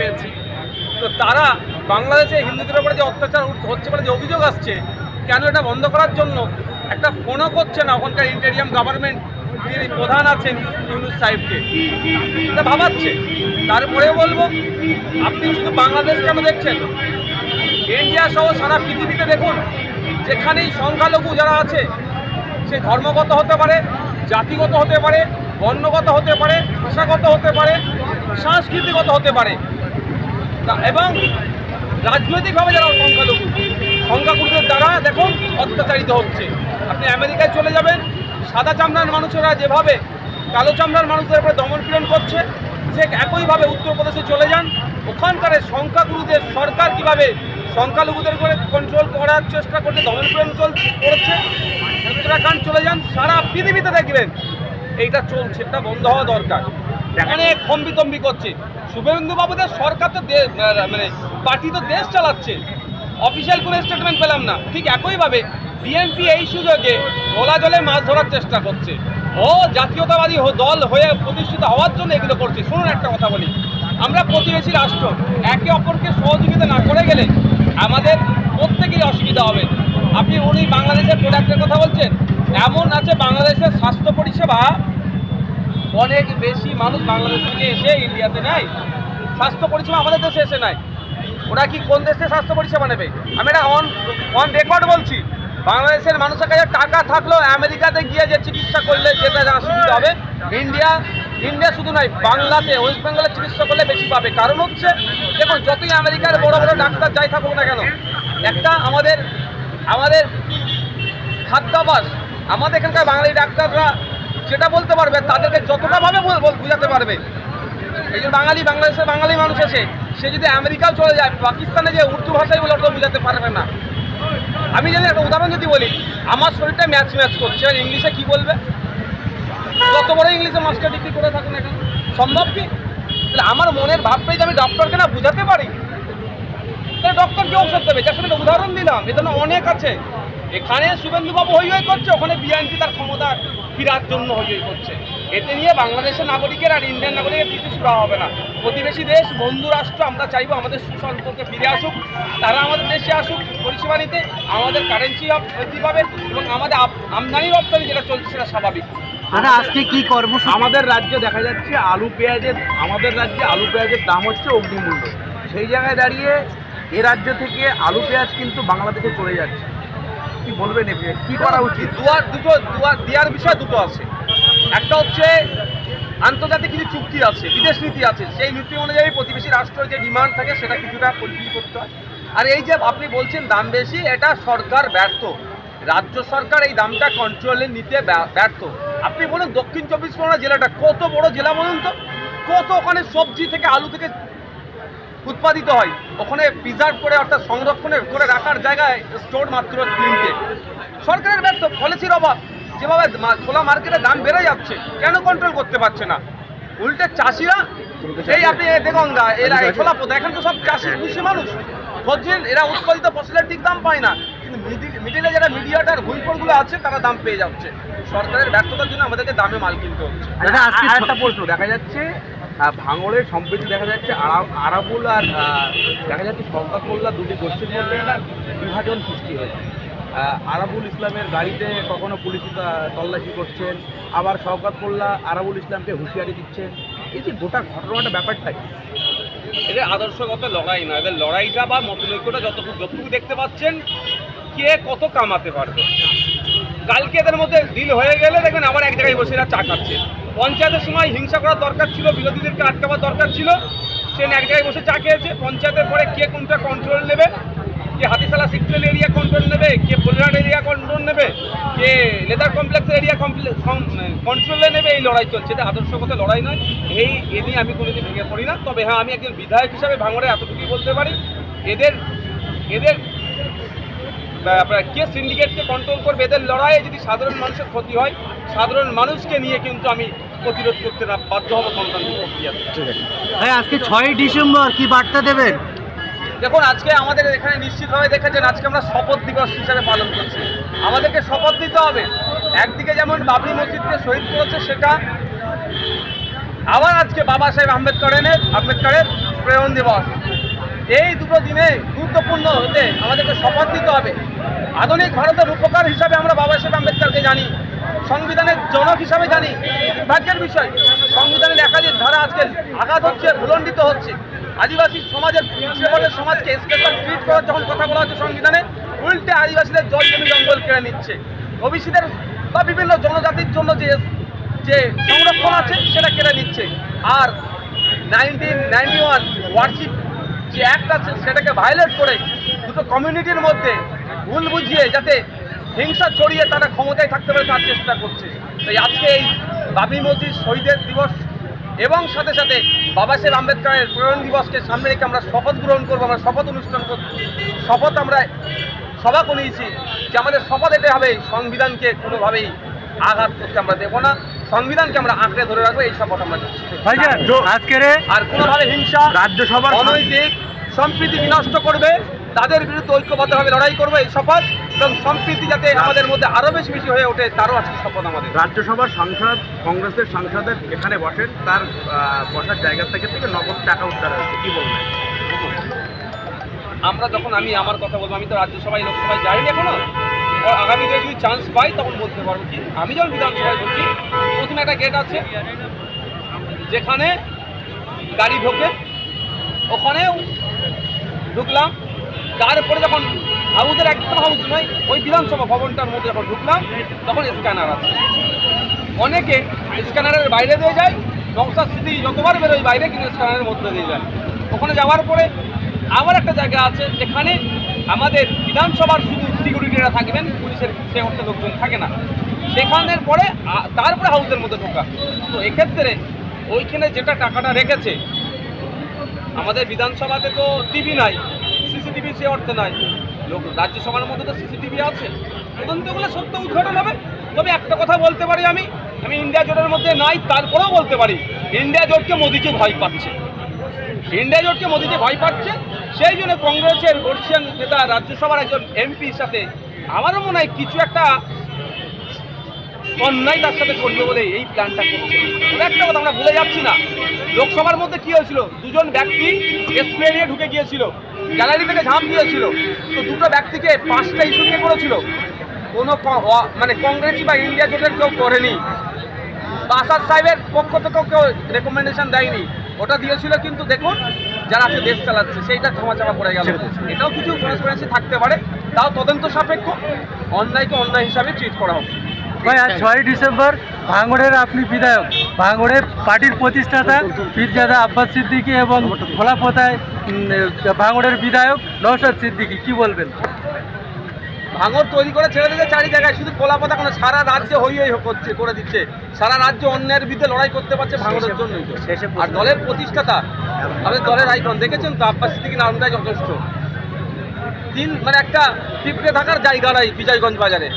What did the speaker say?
পেয়েছি। তো তারা বাংলাদেশে হিন্দুদের উপরে যে অত্যাচার হচ্ছে বলে যে অভিযোগ আসছে, কেন এটা বন্ধ করার জন্য একটা ফোনও করছে না ওখানকার ইন্টেরিয়াম গভর্নমেন্ট যিনি প্রধান আছেন ইউনুস সাহেবকে। এটা ভাবাচ্ছে। তারপরেও বলব, আপনি শুধু বাংলাদেশ কেন দেখছেন? ইন্ডিয়া সহ সারা পৃথিবীতে দেখুন, যেখানেই সংখ্যালঘু যারা আছে, সে ধর্মগত হতে পারে, জাতিগত হতে পারে, বর্ণগত হতে পারে, ভাষাগত হতে পারে সাংস্কৃতিগত হতে পারে। এবং রাজনৈতিকভাবে যারা সংখ্যালঘু, সংখ্যাগুরুদের দ্বারা দেখুন অত্যাচারিত হচ্ছে। আপনি আমেরিকায় চলে যাবেন, সাদা চামড়ার মানুষেরা যেভাবে কালো চামড়ার মানুষদের উপরে দমনপীড়ন করছে, সে একইভাবে উত্তরপ্রদেশে চলে যান। ওখানকার সংখ্যাগুরুদের সরকার কীভাবে সংখ্যালঘুদের করে কন্ট্রোল করার চেষ্টা করছে, দমনপীড়ন চল, করছে, উত্তরাখণ্ড চলে যান, সারা পৃথিবীতে দেখবেন এইটা চলছে, এটা বন্ধ হওয়া দরকার। অনেক হম্বিতম্বি করছে। শুভেন্দুবাবুদের সরকার তো মানে পার্টি তো দেশ চালাচ্ছে। অফিসিয়াল কোনো স্টেটমেন্ট পেলাম না। ঠিক একইভাবে বিএনপি এই সুযোগে খোলা জলে মাছ ধরার চেষ্টা করছে। ও জাতীয়তাবাদী দল হয়ে প্রতিষ্ঠিত হওয়ার জন্য এগুলো করছে। শুনুন একটা কথা বলি। আমরা প্রতিবেশী রাষ্ট্র, একে অপরকে সহযোগিতা না করে গেলে আমাদের প্রত্যেকেরই অসুবিধা হবে। আপনি উনি বাংলাদেশের প্রোডাক্টের কথা বলছেন। এমন আছে বাংলাদেশের স্বাস্থ্য পরিষেবা অনেক বেশি মানুষ বাংলাদেশ থেকে এসে ইন্ডিয়াতে নেয়। স্বাস্থ্য পরিষেবা আমাদের দেশে এসে নেয়। ওরা কি কোন দেশে স্বাস্থ্য পরিষেবা নেবে? আমি এটা অন অন রেকর্ড বলছি। বাংলাদেশের মানুষের কাছে টাকা থাকলেও আমেরিকাতে গিয়ে যে চিকিৎসা করলে যেটা যা সুবিধা হবে ইন্ডিয়া ইন্ডিয়া শুধু নয়, বাংলাতে ওয়েস্ট বেঙ্গলে চিকিৎসা করলে বেশি পাবে। কারণ হচ্ছে, দেখুন, যতই আমেরিকার বড় বড় ডাক্তার যাই থাকুক না কেন, একটা আমাদের আমাদের খাদ্যাভাস আমাদের এখানকার বাঙালি ডাক্তাররা যেটা বলতে পারবে, তাদেরকে যতটা ভাবে বল- বল- বুঝাতে পারবে। এই যে বাঙালি, বাংলাদেশের বাঙালি মানুষ এসে, সে যদি আমেরিকাও চলে যায়, পাকিস্তানে যে উর্দু ভাষায় বলে ওটা বুঝাতে পারবে না। আমি যদি একটা উদাহরণ যদি বলি, আমার শরীরটা ম্যাচ ম্যাচ করছে, আর ইংলিশে কি বলবে? যত বড় ইংলিশে মাস্টার ডিগ্রি করে থাকুন এখন সম্ভব কি? তাহলে আমার মনের ভাবটাই যে আমি ডক্টরকে না বুঝাতে পারি? তাহলে ডক্টর কি ঔষধ দেবে? যার সাথে উদাহরণ দিলাম, এজন্য অনেক আছে। এখানে শুভেন্দুবাবু হই হই করছে ওখানে বিএনপি তার ক্ষমতা ফিরার জন্য হই হই করছে। এতে নিয়ে বাংলাদেশের নাগরিকের আর ইন্ডিয়ান নাগরিকের কিছু সুরা হবে না। প্রতিবেশী দেশ বন্ধু রাষ্ট্র আমরা চাইব আমাদের সুসম্পর্কে ফিরে আসুক তারা আমাদের দেশে আসুক পরিষেবা নিতে আমাদের কারেন্সি বৃদ্ধি পাবে এবং আমাদের আমদানি রপ্তানি যেটা চলছে সেটা স্বাভাবিক। দাদা আজকে কি কর্মসূচি? আমাদের রাজ্যে দেখা যাচ্ছে আলু পেঁয়াজের আমাদের রাজ্যে আলু পেঁয়াজের দাম হচ্ছে অগ্নিমূল্য। সেই জায়গায় দাঁড়িয়ে এ রাজ্য থেকে আলু পেঁয়াজ কিন্তু বাংলাদেশে চলে যাচ্ছে। কি বলবেন কি করা উচিত? দুয়ার, দুটো, দুয়ার, দেওয়ার বিষয় দুটো আছে। একটা হচ্ছে আন্তর্জাতিক কিছু চুক্তি আছে, বিদেশ নীতি আছে, সেই নীতি অনুযায়ী প্রতিবেশী রাষ্ট্রের যে ডিমান্ড থাকে সেটা কিছুটা ফুলফিল করতে হয়। আর এই যে আপনি বলছেন দাম বেশি, এটা সরকার ব্যর্থ। রাজ্য সরকার এই দামটা কন্ট্রোলে নিতে ব্যর্থ। আপনি বলুন দক্ষিণ চব্বিশ পরগনা জেলাটা, কত বড় জেলা বলুন তো? কত ওখানে সবজি থেকে আলু থেকে উৎপাদিত হয়। ওখানে প্রিজার্ভ করে অর্থাৎ সংরক্ষণে করে রাখার জায়গায় স্টোর মাত্র তিনটে। সরকারের ব্যর্থ পলিসির অভাব। যেভাবে খোলা মার্কেটে দাম বেড়ে যাচ্ছে কেন কন্ট্রোল করতে পারছে না? উল্টে চাষিরা এই আপনি দেখুন দা এরা এই খোলা পথ এখন তো সব চাষি খুশি মানুষ। বুঝছেন এরা উৎপাদিত ফসলের ঠিক দাম পায় না। কিন্তু মিডিলে যারা মিডিয়াটারগুলো আছে তারা দাম পেয়ে যাচ্ছে। সরকারের ব্যর্থতার জন্য আমাদেরকে দামে মাল কিনতে হচ্ছে। একটা প্রশ্ন দেখা যাচ্ছে ভাঙড়ের সম্প্রীতি দেখা যাচ্ছে আরা- আরাবুল আর দেখা যাচ্ছে শওকত মোল্লা দুটি গোষ্ঠীর মধ্যে একটা বিভাজন সৃষ্টি হয়েছে। আরাবুল ইসলামের গাড়িতে কখনো পুলিশ তল্লাশি করছেন, আবার শওকত মোল্লা আরাবুল ইসলামকে হুঁশিয়ারি দিচ্ছেন। এই যে গোটা ঘটনাটা ব্যাপারটা এদের আদর্শগত লড়াই না, এদের লড়াইটা বা মতনৈক্যটা যতটুকু যতটুকু দেখতে পাচ্ছেন, কে কত কামাতে পারবে? কালকে এদের মধ্যে ডিল হয়ে গেলে দেখবেন আবার এক জায়গায় বসে চা খাচ্ছে। পঞ্চায়েতের সময় হিংসা করার দরকার ছিল, বিরোধীদেরকে আটকাবার দরকার ছিল। সে এক জায়গায় বসে চা খেয়েছে। পঞ্চায়েতের পরে কে কোনটা কন্ট্রোল নেবে? কে হাতিশালা সিক্সুয়াল এরিয়া কন্ট্রোল নেবে? কে ফুলহাট এরিয়া কন্ট্রোল নেবে? কে লেদার কমপ্লেক্স এরিয়া কন্ট্রোলে নেবে? এই লড়াই চলছে। এটা আদর্শগত লড়াই নয়। এই, এ নিয়ে আমি কোনোদিন ভেঙে পড়ি না। তবে হ্যাঁ আমি একজন বিধায়ক হিসাবে ভাঙড়ে এতটুকুই বলতে পারি। এদের এদের আপনার কে সিন্ডিকেটকে কন্ট্রোল করবে? এদের লড়াইয়ে যদি সাধারণ মানুষের ক্ষতি হয় সাধারণ মানুষকে নিয়ে কিন্তু আমি প্রতিরোধ করতে না বাধ্য হব প্রক্রিয়া ভাই আজকে ছয়ই ডিসেম্বর কি বার্তা দেবেন? দেখুন আজকে আমাদের এখানে নিশ্চিতভাবে দেখেছেন আজকে আমরা শপথ দিবস হিসাবে পালন করছি। আমাদেরকে শপথ দিতে হবে। একদিকে যেমন বাবরি মসজিদকে শহীদ করেছে সেটা আবার আজকে বাবা সাহেব আম্বেদকরের আম্বেদকরের প্রেরণ দিবস। এই দুটো দিনে গুরুত্বপূর্ণ হতে আমাদেরকে শপথ নিতে হবে। আধুনিক ভারতের উপকার হিসাবে আমরা বাবা সাহেব আম্বেদকরকে জানি, সংবিধানের জনক হিসাবে জানি। ভাগ্যের বিষয়, সংবিধানের একাধিক ধারা আজকে আঘাত হচ্ছে, ভুলণ্ডিত হচ্ছে। আদিবাসী সমাজের পিছিয়ে সমাজকে স্পেশাল ট্রিট করার যখন কথা বলা হচ্ছে সংবিধানে, উল্টে আদিবাসীদের জল জমি জঙ্গল কেড়ে নিচ্ছে। ওবিসিদের বা বিভিন্ন জনজাতির জন্য যে যে সংরক্ষণ আছে, সেটা কেড়ে নিচ্ছে। আর নাইনটিন নাইনটি ওয়ান ওয়ার্শিপ যে আছে, সেটাকে ভায়োলেট করে দুটো কমিউনিটির মধ্যে ভুল বুঝিয়ে যাতে হিংসা ছড়িয়ে তারা ক্ষমতায় থাকতে পারে তার চেষ্টা করছে। তাই আজকে এই বাবরি মসজিদ শহীদের দিবস এবং সাথে সাথে বাবা সাহেব আম্বেদকরের প্রেরণ দিবসকে সামনে রেখে আমরা শপথ গ্রহণ করব, আমরা শপথ অনুষ্ঠান করব শপথ আমরা সভা করিয়েছি যে আমাদের শপথ এটাই হবে, সংবিধানকে কোনোভাবেই আঘাত করতে আমরা দেবো না। সংবিধানকে আমরা আঁকড়ে ধরে রাখব এই শপথ আমরা আজকের আর কোনোভাবে হিংসা রাজ্যসভার অনৈতিক সম্প্রীতি বিনষ্ট করবে তাদের বিরুদ্ধে ঐক্যবদ্ধভাবে লড়াই করবে এই শপথ এবং সম্প্রীতি যাতে আমাদের মধ্যে আরও বেশি বেশি হয়ে ওঠে তারও আজকে শপথ আমাদের। রাজ্যসভার সাংসদ কংগ্রেসের সাংসদের এখানে বসেন তার বসার জায়গা থেকে থেকে নগদ টাকা উদ্ধার হয়েছে কি বলবেন? আমরা যখন আমি আমার কথা বলব আমি তো রাজ্যসভায় লোকসভায় যাইনি এখনও। আগামীতে যদি চান্স পাই, তখন বলতে পারব কি? আমি যখন বিধানসভায় ঢুকি, প্রথমে একটা গেট আছে, যেখানে গাড়ি ঢোকে। ওখানেও ঢুকলাম। তারপরে যখন হাউসের একদম হাউস নয়, ওই বিধানসভা ভবনটার মধ্যে যখন ঢুকলাম, তখন স্ক্যানার আছে। অনেকে স্ক্যানারের বাইরে দিয়ে যায় নকশা স্মৃতি যতবার বেরোয় বাইরে, কিন্তু স্ক্যানারের মধ্যে দিয়ে যায়। ওখানে যাওয়ার পরে আবার একটা জায়গা আছে, যেখানে আমাদের বিধানসভার সিকিউরিটিরা থাকবেন, পুলিশের সে অর্থে লোকজন থাকে না। সেখানের পরে তারপরে হাউসের মধ্যে ঢোকা। তো এক্ষেত্রে ওইখানে যেটা টাকাটা রেখেছে, আমাদের বিধানসভাতে তো টিভি নাই সিসিটিভি সে অর্থে নাই। লোক, রাজ্যসভার মধ্যে তো সিসিটিভি আছে। তদন্তগুলো সত্য উদ্ঘাটন হবে। তবে একটা কথা বলতে পারি আমি আমি ইন্ডিয়া জোটের মধ্যে নাই, তারপরেও বলতে পারি, ইন্ডিয়া জোটকে মোদিজি ভয় পাচ্ছে। ইন্ডিয়া জোটকে মোদিজি ভয় পাচ্ছে। সেই জন্য কংগ্রেসের বর্ষিয়ান নেতা রাজ্যসভার একজন এমপির সাথে আমারও মনে হয় কিছু একটা অন্যায় তার সাথে করবে বলে এই প্ল্যানটা করছে। একটা কথা আমরা ভুলে যাচ্ছি না। লোকসভার মধ্যে কি হয়েছিল? দুজন ব্যক্তি স্প্রে নিয়ে ঢুকে গিয়েছিল। গ্যালারি থেকে ঝাঁপ দিয়েছিল। তো দুটো ব্যক্তিকে পাঁচটা ইস্যু কে করেছিল। কোনো মানে কংগ্রেসই বা ইন্ডিয়া জোটের কেউ করেনি। বা আসাদ সাহেবের পক্ষ থেকেও কেউ রেকমেন্ডেশন দেয়নি। ওটা দিয়েছিল কিন্তু দেখুন যারা আজকে দেশ চালাচ্ছে সেইটা ক্ষমা চাপা পড়ে গেল। এটাও কিছু ট্রান্সপারেন্সি থাকতে পারে তাও তদন্ত সাপেক্ষ। অন্যায়কে অন্যায় হিসাবে ট্রিট করা হবে ভাই আজ ছয় ডিসেম্বর ভাঙড়ের আপনি বিধায়ক। ভাঙড়ের পার্টির প্রতিষ্ঠাতা পীরজাদা আব্বাস সিদ্দিকী এবং ভোলাপোতায় ভাঙড়ের বিধায়ক নৌসাদ সিদ্দিকী কি বলবেন? ভাঙর তৈরি করে ছেড়ে দিতে চারি জায়গায়। শুধু কোলা পাতা কোনো সারা রাজ্যে হই হই করছে করে দিচ্ছে। সারা রাজ্য অন্যের বিরুদ্ধে লড়াই করতে পারছে ভাঙরের জন্য তো। আর দলের প্রতিষ্ঠাতা আমাদের দলের আইকন। দেখেছেন তো আব্বাস সিদ্দিকি নামটাই যথেষ্ট। তিন মানে একটা পিঁপড়ে থাকার জায়গা নাই বিজয়গঞ্জ বাজারে।